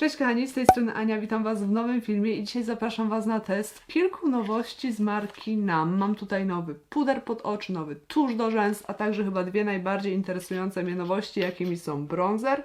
Cześć kochani, z tej strony Ania, witam Was w nowym filmie i dzisiaj zapraszam Was na test kilku nowości z marki NAM. Mam tutaj nowy puder pod oczy, nowy tusz do rzęs, a także chyba dwie najbardziej interesujące mnie nowości, jakimi są bronzer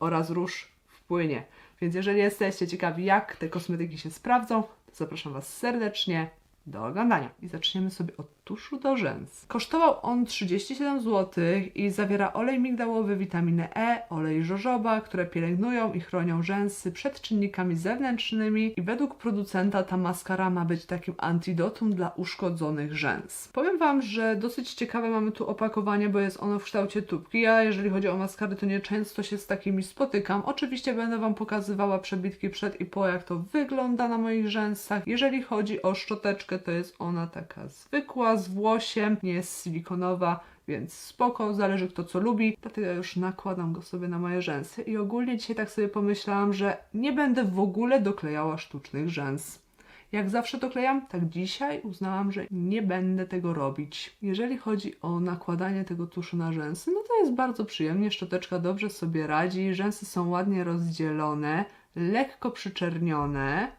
oraz róż w płynie. Więc jeżeli jesteście ciekawi jak te kosmetyki się sprawdzą, to zapraszam Was serdecznie do oglądania. I zaczniemy sobie od tuszu do rzęs. Kosztował on 37 zł i zawiera olej migdałowy, witaminę E, olej jojoba, które pielęgnują i chronią rzęsy przed czynnikami zewnętrznymi i według producenta ta maskara ma być takim antidotum dla uszkodzonych rzęs. Powiem Wam, że dosyć ciekawe mamy tu opakowanie, bo jest ono w kształcie tubki. Ja jeżeli chodzi o maskary, to nieczęsto się z takimi spotykam. Oczywiście będę Wam pokazywała przebitki przed i po, jak to wygląda na moich rzęsach. Jeżeli chodzi o szczoteczkę, to jest ona taka zwykła, z włosiem, nie jest silikonowa, więc spoko, zależy kto co lubi. Dlatego ja już nakładam go sobie na moje rzęsy i ogólnie dzisiaj tak sobie pomyślałam, że nie będę w ogóle doklejała sztucznych rzęs. Jak zawsze doklejam, tak dzisiaj uznałam, że nie będę tego robić. Jeżeli chodzi o nakładanie tego tuszu na rzęsy, no to jest bardzo przyjemnie, szczoteczka dobrze sobie radzi, rzęsy są ładnie rozdzielone, lekko przyczernione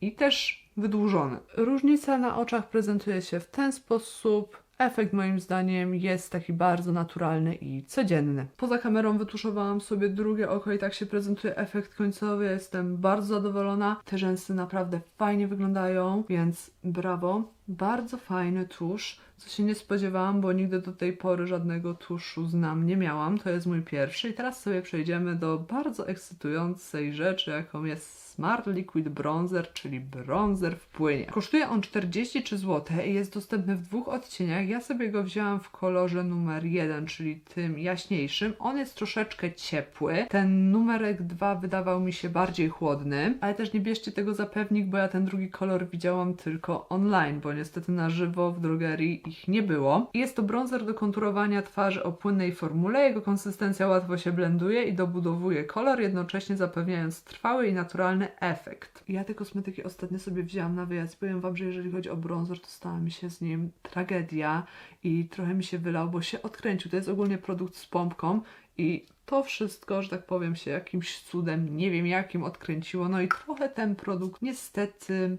i też wydłużone. Różnica na oczach prezentuje się w ten sposób. Efekt moim zdaniem jest taki bardzo naturalny i codzienny. Poza kamerą wytuszowałam sobie drugie oko i tak się prezentuje efekt końcowy. Jestem bardzo zadowolona. Te rzęsy naprawdę fajnie wyglądają, więc brawo. Bardzo fajny tusz, co się nie spodziewałam, bo nigdy do tej pory żadnego tuszu z nam nie miałam. To jest mój pierwszy i teraz sobie przejdziemy do bardzo ekscytującej rzeczy, jaką jest Smart Liquid Bronzer, czyli bronzer w płynie. Kosztuje on 43 zł i jest dostępny w dwóch odcieniach. Ja sobie go wzięłam w kolorze numer 1, czyli tym jaśniejszym. On jest troszeczkę ciepły. Ten numerek 2 wydawał mi się bardziej chłodny, ale też nie bierzcie tego za pewnik, bo ja ten drugi kolor widziałam tylko online, bo niestety na żywo w drogerii ich nie było. Jest to bronzer do konturowania twarzy o płynnej formule. Jego konsystencja łatwo się blenduje i dobudowuje kolor, jednocześnie zapewniając trwały i naturalny efekt. Ja te kosmetyki ostatnio sobie wzięłam na wyjazd. Powiem Wam, że jeżeli chodzi o bronzer, to stała mi się z nim tragedia i trochę mi się wylał, bo się odkręcił. To jest ogólnie produkt z pompką i to wszystko, że tak powiem, się jakimś cudem, nie wiem jakim, odkręciło. No i trochę ten produkt niestety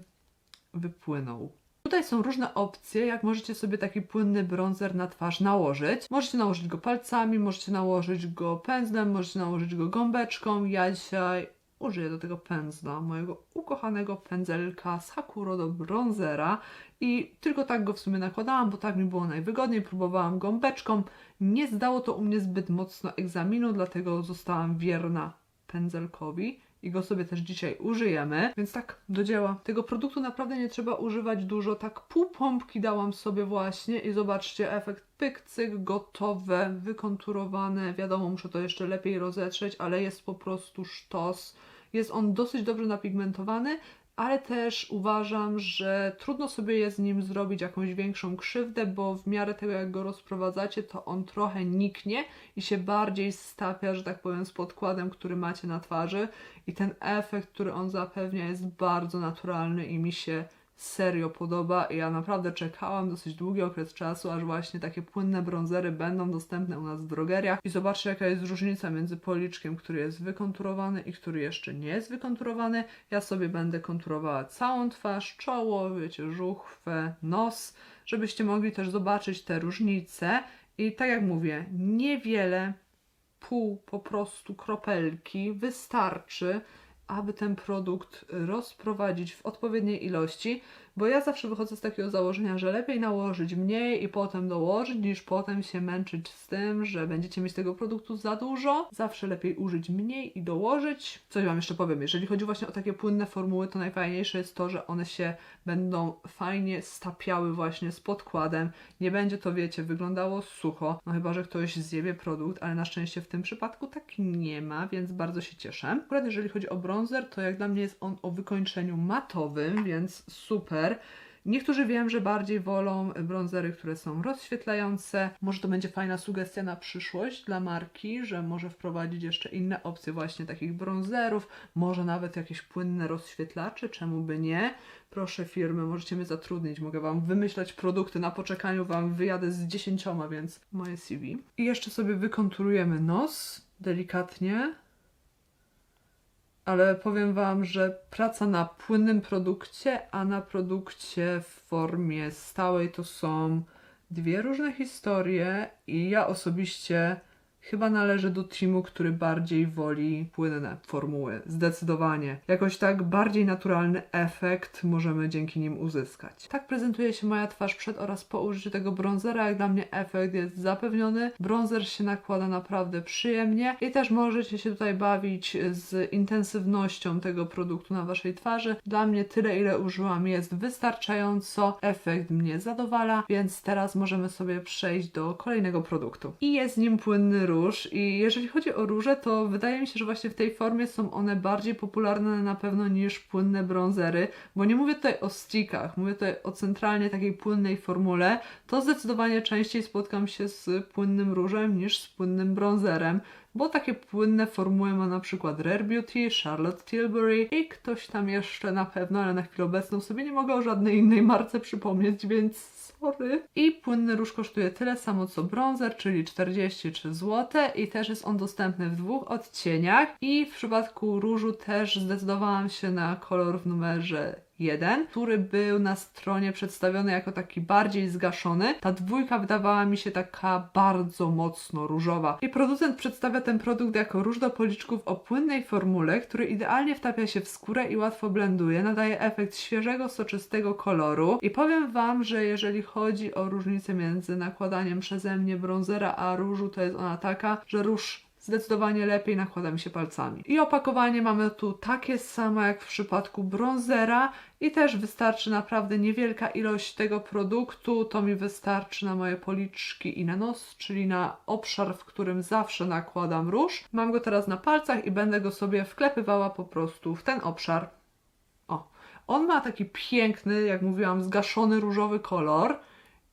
wypłynął. Tutaj są różne opcje, jak możecie sobie taki płynny bronzer na twarz nałożyć. Możecie nałożyć go palcami, możecie nałożyć go pędzlem, możecie nałożyć go gąbeczką. Ja dzisiaj użyję do tego pędzla, mojego ukochanego pędzelka z Hakuro do bronzera i tylko tak go w sumie nakładałam, bo tak mi było najwygodniej. Próbowałam gąbeczką. Nie zdało to u mnie zbyt mocno egzaminu, dlatego zostałam wierna pędzelkowi i go sobie też dzisiaj użyjemy. Więc tak, do dzieła. Tego produktu naprawdę nie trzeba używać dużo. Tak pół pompki dałam sobie właśnie i zobaczcie efekt pyk, cyk, gotowe, wykonturowane. Wiadomo, muszę to jeszcze lepiej rozetrzeć, ale jest po prostu sztos. Jest on dosyć dobrze napigmentowany, ale też uważam, że trudno sobie jest z nim zrobić jakąś większą krzywdę, bo w miarę tego jak go rozprowadzacie, to on trochę niknie i się bardziej stapia, że tak powiem, z podkładem, który macie na twarzy. I ten efekt, który on zapewnia jest bardzo naturalny i mi się serio podoba i ja naprawdę czekałam dosyć długi okres czasu, aż właśnie takie płynne bronzery będą dostępne u nas w drogeriach. I zobaczcie jaka jest różnica między policzkiem, który jest wykonturowany i który jeszcze nie jest wykonturowany. Ja sobie będę konturowała całą twarz, czoło, wiecie, żuchwę, nos, żebyście mogli też zobaczyć te różnice. I tak jak mówię, niewiele, pół po prostu kropelki. Wystarczy, aby ten produkt rozprowadzić w odpowiedniej ilości, bo ja zawsze wychodzę z takiego założenia, że lepiej nałożyć mniej i potem dołożyć, niż potem się męczyć z tym, że będziecie mieć tego produktu za dużo. Zawsze lepiej użyć mniej i dołożyć. Coś Wam jeszcze powiem, jeżeli chodzi właśnie o takie płynne formuły, to najfajniejsze jest to, że one się będą fajnie stapiały właśnie z podkładem. Nie będzie to, wiecie, wyglądało sucho, no chyba, że ktoś zjebie produkt, ale na szczęście w tym przypadku tak nie ma, więc bardzo się cieszę. Akurat jeżeli chodzi o bronzer, to jak dla mnie jest on o wykończeniu matowym, więc super. Niektórzy wiem, że bardziej wolą bronzery, które są rozświetlające. Może to będzie fajna sugestia na przyszłość dla marki, że może wprowadzić jeszcze inne opcje właśnie takich bronzerów, może nawet jakieś płynne rozświetlacze, czemu by nie? Proszę firmy, możecie mnie zatrudnić, mogę Wam wymyślać produkty, na poczekaniu Wam wyjadę z dziesięcioma, więc moje CV. I jeszcze sobie wykonturujemy nos delikatnie. Ale powiem Wam, że praca na płynnym produkcie, a na produkcie w formie stałej to są dwie różne historie i ja osobiście chyba należę do teamu, który bardziej woli płynne formuły. Zdecydowanie. Jakoś tak bardziej naturalny efekt możemy dzięki nim uzyskać. Tak prezentuje się moja twarz przed oraz po użyciu tego bronzera. Jak dla mnie efekt jest zapewniony. Bronzer się nakłada naprawdę przyjemnie i też możecie się tutaj bawić z intensywnością tego produktu na waszej twarzy. Dla mnie tyle, ile użyłam jest wystarczająco. Efekt mnie zadowala, więc teraz możemy sobie przejść do kolejnego produktu. I jest nim płynny róż i jeżeli chodzi o róże, to wydaje mi się, że właśnie w tej formie są one bardziej popularne na pewno niż płynne bronzery, bo nie mówię tutaj o stickach, mówię tutaj o centralnie takiej płynnej formule. To zdecydowanie częściej spotkam się z płynnym różem niż z płynnym bronzerem, bo takie płynne formuły ma na przykład Rare Beauty, Charlotte Tilbury i ktoś tam jeszcze na pewno, ale na chwilę obecną sobie nie mogę o żadnej innej marce przypomnieć, więc sorry. I płynny róż kosztuje tyle samo co bronzer, czyli 43 zł i też jest on dostępny w dwóch odcieniach i w przypadku różu też zdecydowałam się na kolor w numerze 1, który był na stronie przedstawiony jako taki bardziej zgaszony. Ta dwójka wydawała mi się taka bardzo mocno różowa. I producent przedstawia ten produkt jako róż do policzków o płynnej formule, który idealnie wtapia się w skórę i łatwo blenduje, nadaje efekt świeżego, soczystego koloru. I powiem Wam, że jeżeli chodzi o różnicę między nakładaniem przeze mnie bronzera a różu, to jest ona taka, że róż zdecydowanie lepiej nakłada mi się palcami. I opakowanie mamy tu takie samo jak w przypadku bronzera i też wystarczy naprawdę niewielka ilość tego produktu. To mi wystarczy na moje policzki i na nos, czyli na obszar, w którym zawsze nakładam róż. Mam go teraz na palcach i będę go sobie wklepywała po prostu w ten obszar. O, on ma taki piękny, jak mówiłam, zgaszony różowy kolor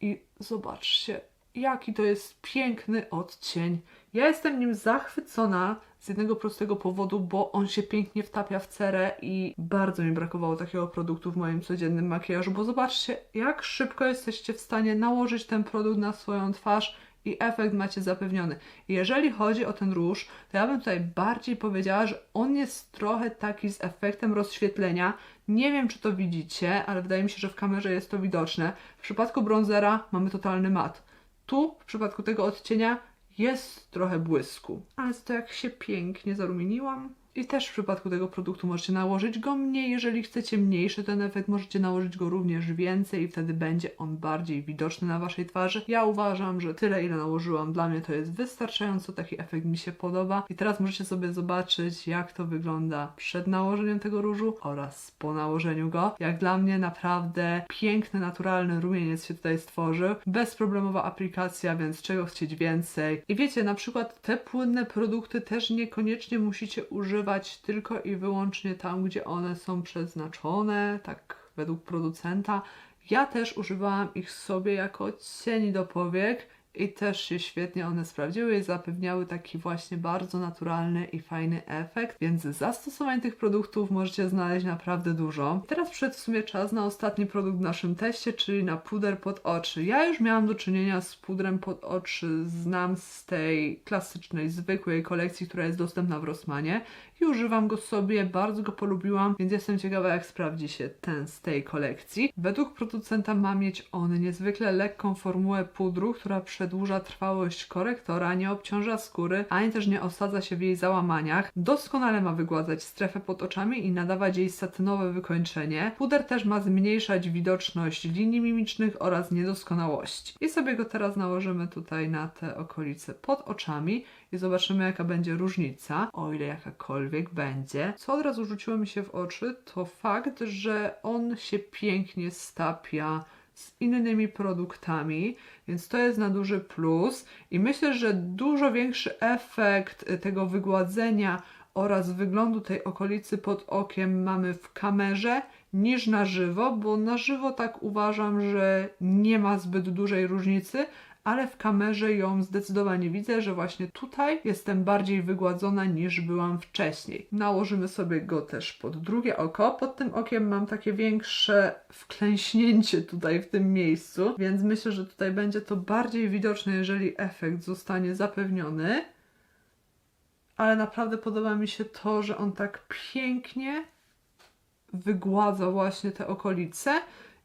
i zobaczcie, jaki to jest piękny odcień. Ja jestem nim zachwycona z jednego prostego powodu, bo on się pięknie wtapia w cerę i bardzo mi brakowało takiego produktu w moim codziennym makijażu, bo zobaczcie, jak szybko jesteście w stanie nałożyć ten produkt na swoją twarz i efekt macie zapewniony. Jeżeli chodzi o ten róż, to ja bym tutaj bardziej powiedziała, że on jest trochę taki z efektem rozświetlenia. Nie wiem, czy to widzicie, ale wydaje mi się, że w kamerze jest to widoczne. W przypadku bronzera mamy totalny mat. Tu, w przypadku tego odcienia, jest trochę błysku, ale to jak się pięknie zarumieniłam. I też w przypadku tego produktu możecie nałożyć go mniej, jeżeli chcecie mniejszy ten efekt, możecie nałożyć go również więcej i wtedy będzie on bardziej widoczny na waszej twarzy. Ja uważam, że tyle ile nałożyłam, dla mnie to jest wystarczająco, taki efekt mi się podoba. I teraz możecie sobie zobaczyć, jak to wygląda przed nałożeniem tego różu oraz po nałożeniu go. Jak dla mnie naprawdę piękny, naturalny rumieniec się tutaj stworzył. Bezproblemowa aplikacja, więc czego chcieć więcej. I wiecie, na przykład te płynne produkty też niekoniecznie musicie używać tylko i wyłącznie tam, gdzie one są przeznaczone, tak według producenta. Ja też używałam ich sobie jako cieni do powiek i też się świetnie one sprawdziły i zapewniały taki właśnie bardzo naturalny i fajny efekt, więc zastosowań tych produktów możecie znaleźć naprawdę dużo. Teraz przyszedł w sumie czas na ostatni produkt w naszym teście, czyli na puder pod oczy. Ja już miałam do czynienia z pudrem pod oczy, znam z tej klasycznej, zwykłej kolekcji, która jest dostępna w Rossmanie i używam go sobie, bardzo go polubiłam, więc jestem ciekawa jak sprawdzi się ten z tej kolekcji. Według producenta ma mieć on niezwykle lekką formułę pudru, która przedłuża trwałość korektora, nie obciąża skóry, ani też nie osadza się w jej załamaniach. Doskonale ma wygładzać strefę pod oczami i nadawać jej satynowe wykończenie. Puder też ma zmniejszać widoczność linii mimicznych oraz niedoskonałości. I sobie go teraz nałożymy tutaj na te okolice pod oczami i zobaczymy jaka będzie różnica, o ile jakakolwiek będzie. Co od razu rzuciło mi się w oczy, to fakt, że on się pięknie stapia z innymi produktami, więc to jest na duży plus i myślę, że dużo większy efekt tego wygładzenia oraz wyglądu tej okolicy pod okiem mamy w kamerze niż na żywo, bo na żywo tak uważam, że nie ma zbyt dużej różnicy, ale w kamerze ją zdecydowanie widzę, że właśnie tutaj jestem bardziej wygładzona niż byłam wcześniej. Nałożymy sobie go też pod drugie oko. Pod tym okiem mam takie większe wklęśnięcie tutaj w tym miejscu, więc myślę, że tutaj będzie to bardziej widoczne, jeżeli efekt zostanie zapewniony ale naprawdę podoba mi się to, że on tak pięknie wygładza właśnie te okolice.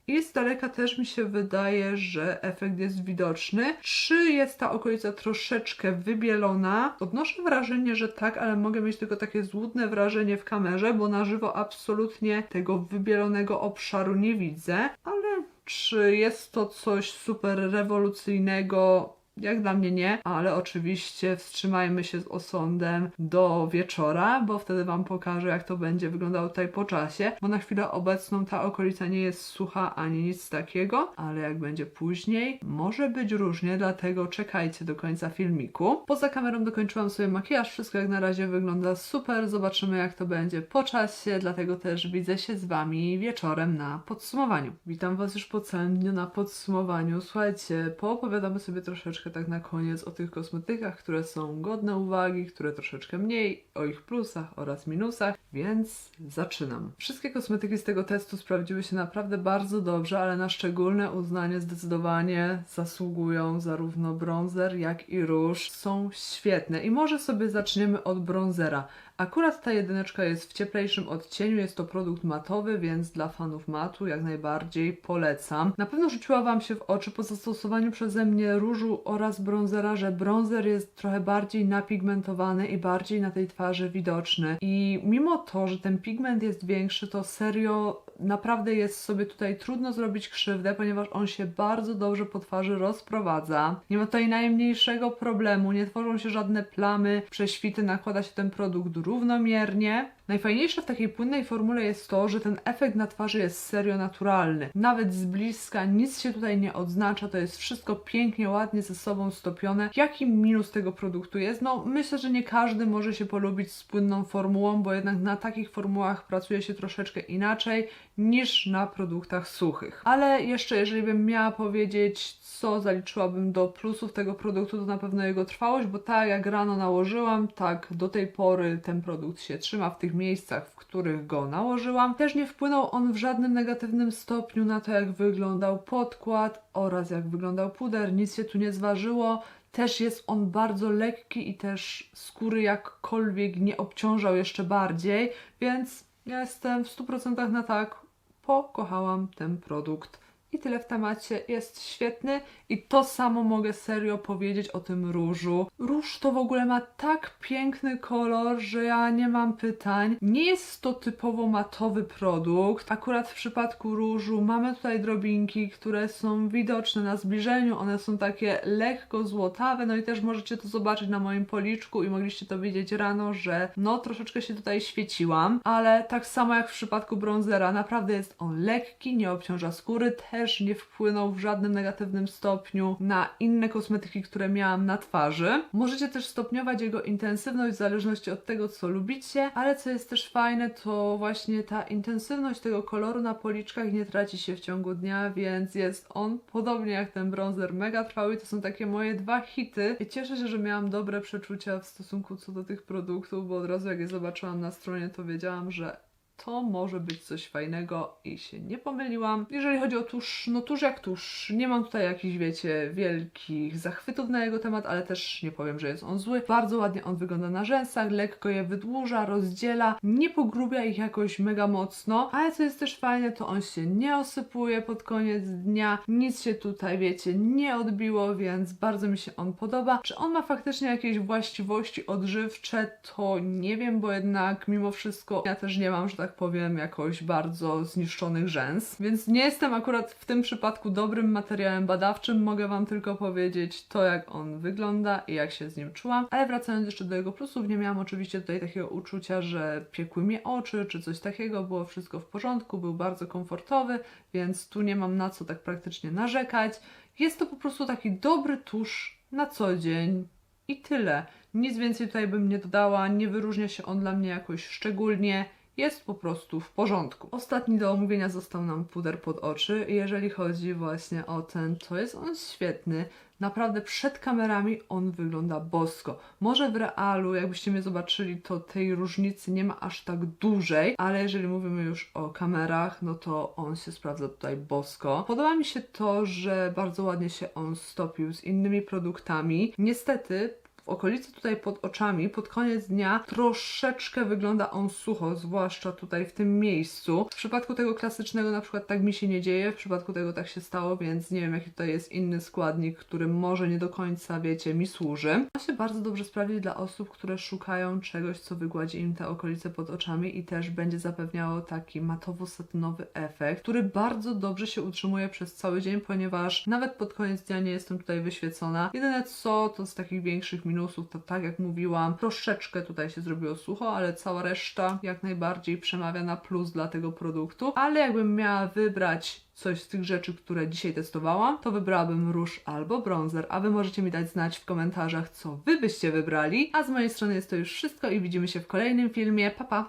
I z daleka też mi się wydaje, że efekt jest widoczny. Czy jest ta okolica troszeczkę wybielona? Odnoszę wrażenie, że tak, ale mogę mieć tylko takie złudne wrażenie w kamerze, bo na żywo absolutnie tego wybielonego obszaru nie widzę. Ale czy jest to coś super rewolucyjnego? Jak dla mnie nie, ale oczywiście wstrzymajmy się z osądem do wieczora, bo wtedy Wam pokażę, jak to będzie wyglądało tutaj po czasie, bo na chwilę obecną ta okolica nie jest sucha ani nic takiego, ale jak będzie później, może być różnie, dlatego czekajcie do końca filmiku. Poza kamerą dokończyłam sobie makijaż, wszystko jak na razie wygląda super, zobaczymy jak to będzie po czasie, dlatego też widzę się z Wami wieczorem na podsumowaniu. Witam Was już po całym dniu na podsumowaniu. Słuchajcie, poopowiadamy sobie troszeczkę tak na koniec o tych kosmetykach, które są godne uwagi, które troszeczkę mniej, o ich plusach oraz minusach, więc zaczynam. Wszystkie kosmetyki z tego testu sprawdziły się naprawdę bardzo dobrze, ale na szczególne uznanie zdecydowanie zasługują zarówno bronzer, jak i róż. Są świetne i może sobie zaczniemy od bronzera. Akurat ta jedyneczka jest w cieplejszym odcieniu, jest to produkt matowy, więc dla fanów matu jak najbardziej polecam. Na pewno rzuciła Wam się w oczy po zastosowaniu przeze mnie różu oraz bronzera, że bronzer jest trochę bardziej napigmentowany i bardziej na tej twarzy widoczny. I mimo to, że ten pigment jest większy, to serio naprawdę jest sobie tutaj trudno zrobić krzywdę, ponieważ on się bardzo dobrze po twarzy rozprowadza. Nie ma tutaj najmniejszego problemu, nie tworzą się żadne plamy, prześwity, nakłada się ten produkt równomiernie. Najfajniejsze w takiej płynnej formule jest to, że ten efekt na twarzy jest serio naturalny. Nawet z bliska nic się tutaj nie odznacza, to jest wszystko pięknie, ładnie ze sobą stopione. Jaki minus tego produktu jest? No myślę, że nie każdy może się polubić z płynną formułą, bo jednak na takich formułach pracuje się troszeczkę inaczej niż na produktach suchych. Ale jeszcze jeżeli bym miała powiedzieć, co zaliczyłabym do plusów tego produktu, to na pewno jego trwałość, bo tak jak rano nałożyłam, tak do tej pory ten produkt się trzyma w tych miejscach, w których go nałożyłam. Też nie wpłynął on w żadnym negatywnym stopniu na to, jak wyglądał podkład oraz jak wyglądał puder. Nic się tu nie zważyło. Też jest on bardzo lekki i też skóry jakkolwiek nie obciążał jeszcze bardziej, więc ja jestem w 100% na tak. Pokochałam ten produkt. I tyle w temacie. Jest świetny i to samo mogę serio powiedzieć o tym różu. Róż to w ogóle ma tak piękny kolor, że ja nie mam pytań. Nie jest to typowo matowy produkt. Akurat w przypadku różu mamy tutaj drobinki, które są widoczne na zbliżeniu. One są takie lekko złotawe, no i też możecie to zobaczyć na moim policzku i mogliście to widzieć rano, że no troszeczkę się tutaj świeciłam, ale tak samo jak w przypadku bronzera, naprawdę jest on lekki, nie obciąża skóry, też nie wpłynął w żadnym negatywnym stopniu na inne kosmetyki, które miałam na twarzy. Możecie też stopniować jego intensywność w zależności od tego, co lubicie, ale co jest też fajne, to właśnie ta intensywność tego koloru na policzkach nie traci się w ciągu dnia, więc jest on, podobnie jak ten bronzer, mega trwały. To są takie moje dwa hity. I cieszę się, że miałam dobre przeczucia w stosunku co do tych produktów, bo od razu jak je zobaczyłam na stronie, to wiedziałam, że to może być coś fajnego i się nie pomyliłam. Jeżeli chodzi o tusz, no tuż jak tuż. Nie mam tutaj jakichś, wiecie, wielkich zachwytów na jego temat, ale też nie powiem, że jest on zły. Bardzo ładnie on wygląda na rzęsach, lekko je wydłuża, rozdziela, nie pogrubia ich jakoś mega mocno, ale co jest też fajne, to on się nie osypuje pod koniec dnia, nic się tutaj, wiecie, nie odbiło, więc bardzo mi się on podoba. Czy on ma faktycznie jakieś właściwości odżywcze, to nie wiem, bo jednak mimo wszystko ja też nie mam, że tak powiem, jakoś bardzo zniszczonych rzęs, więc nie jestem akurat w tym przypadku dobrym materiałem badawczym, mogę Wam tylko powiedzieć to, jak on wygląda i jak się z nim czułam, ale wracając jeszcze do jego plusów, nie miałam oczywiście tutaj takiego uczucia, że piekły mnie oczy, czy coś takiego, było wszystko w porządku, był bardzo komfortowy, więc tu nie mam na co tak praktycznie narzekać. Jest to po prostu taki dobry tusz na co dzień i tyle. Nic więcej tutaj bym nie dodała, nie wyróżnia się on dla mnie jakoś szczególnie jest po prostu w porządku. Ostatni do omówienia został nam puder pod oczy jeżeli chodzi właśnie o ten, to jest on świetny. Naprawdę przed kamerami on wygląda bosko. Może w realu, jakbyście mnie zobaczyli, to tej różnicy nie ma aż tak dużej, ale jeżeli mówimy już o kamerach, no to on się sprawdza tutaj bosko. Podoba mi się to, że bardzo ładnie się on stopił z innymi produktami. Niestety w okolicy tutaj pod oczami, pod koniec dnia troszeczkę wygląda on sucho, zwłaszcza tutaj w tym miejscu. W przypadku tego klasycznego na przykład tak mi się nie dzieje, w przypadku tego tak się stało, więc nie wiem jaki tutaj jest inny składnik, który może nie do końca, wiecie, mi służy. To się bardzo dobrze sprawdzi dla osób, które szukają czegoś, co wygładzi im te okolice pod oczami i też będzie zapewniało taki matowo-satynowy efekt, który bardzo dobrze się utrzymuje przez cały dzień, ponieważ nawet pod koniec dnia nie jestem tutaj wyświecona. Jedyne co, to z takich większych to tak jak mówiłam, troszeczkę tutaj się zrobiło sucho, ale cała reszta jak najbardziej przemawia na plus dla tego produktu. Ale jakbym miała wybrać coś z tych rzeczy, które dzisiaj testowałam, to wybrałabym róż albo bronzer, a Wy możecie mi dać znać w komentarzach, co Wy byście wybrali. A z mojej strony jest to już wszystko i widzimy się w kolejnym filmie. Pa, pa!